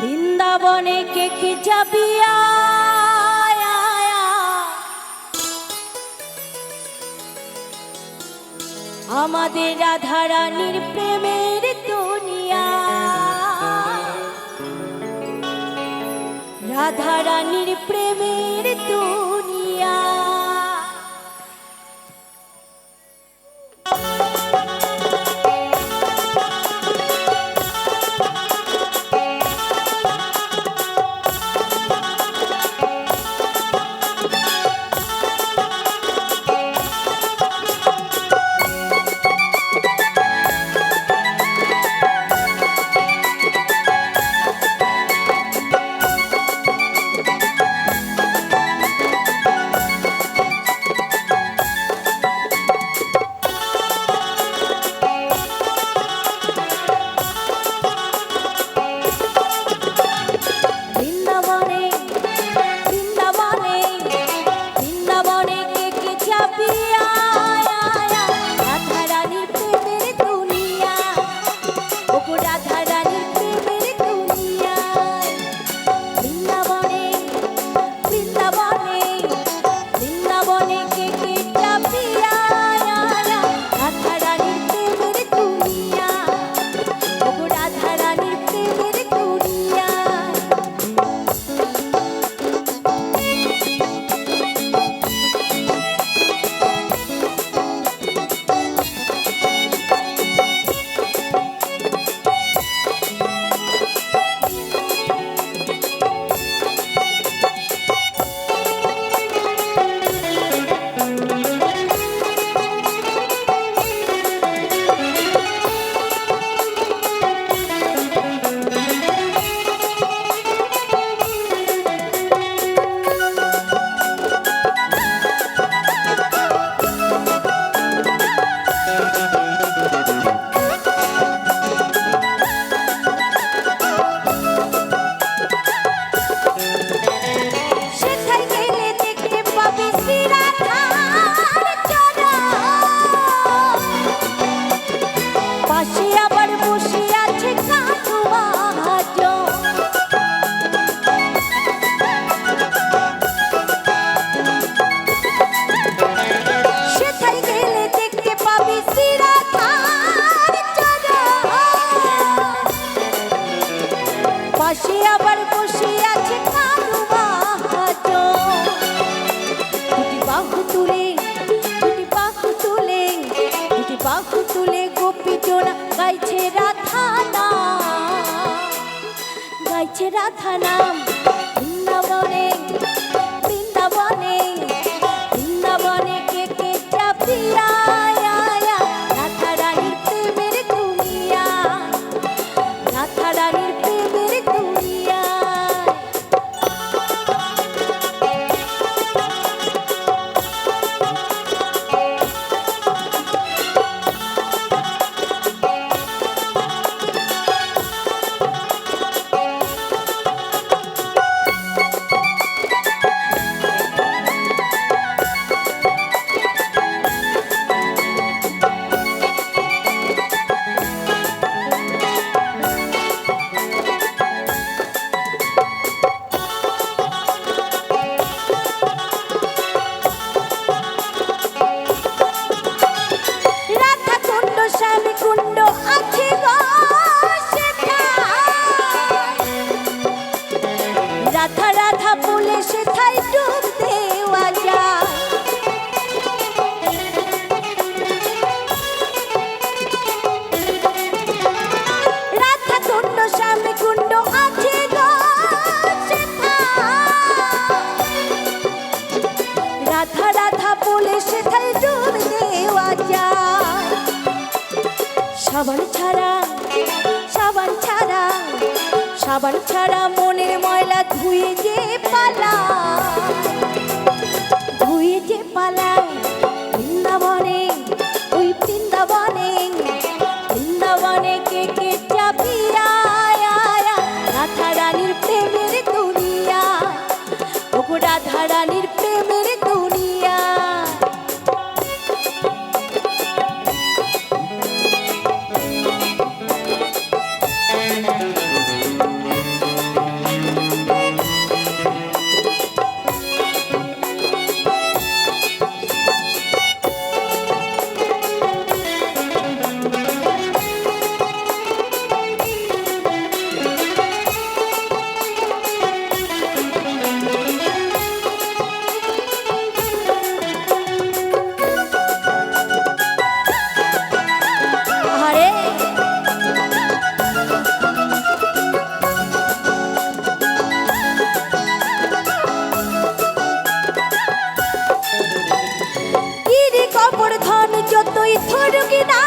বৃন্দাবনে কে কে যাবি? আমাদের রাধা রানীর প্রেমের দুনিয়া। রাধা প্রেমের বসে আছে কাঠুয়া গাইছে রাধা নাম গাইছে রাধা নাম। সাবান ছাড়া সাবান ছাড়া সাবান ছাড়া মনের ময়লা ধুয়ে যে পালা ধুয়ে যে পালায়। যতই ধরুক না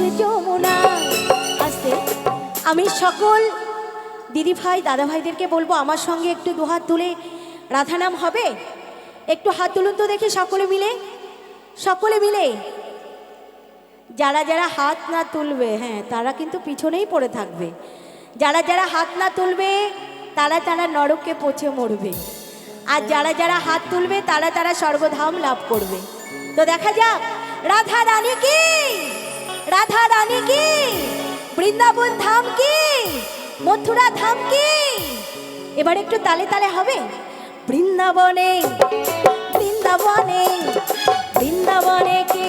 ভাসে যমুনা। আস্তে। আমি সকল দিদি ভাই, দাদা ভাইদেরকে বলব, আমার সঙ্গে একটু দুহাত তুলে রাধা নাম হবে। একটু হাত তুলুন তো দেখি সকলে মিলে। সকলে মিলে। যারা যারা হাত না তুলবে হ্যাঁ তারা কিন্তু পিছনেই পড়ে থাকবে। যারা যারা হাত না তুলবে, তারা তারা নরককে পচে মরবে। আর যারা যারা হাত তুলবে, তারা তারা স্বর্গধাম লাভ করবে। তো দেখা যাক, রাধা রানী কি? রাধা রানী কি? বৃন্দাবন ধাম কি? মথুরা ধাম কি? এবার একটু তালে তালে হবে। বৃন্দাবনে বৃন্দাবনে বৃন্দাবনে কে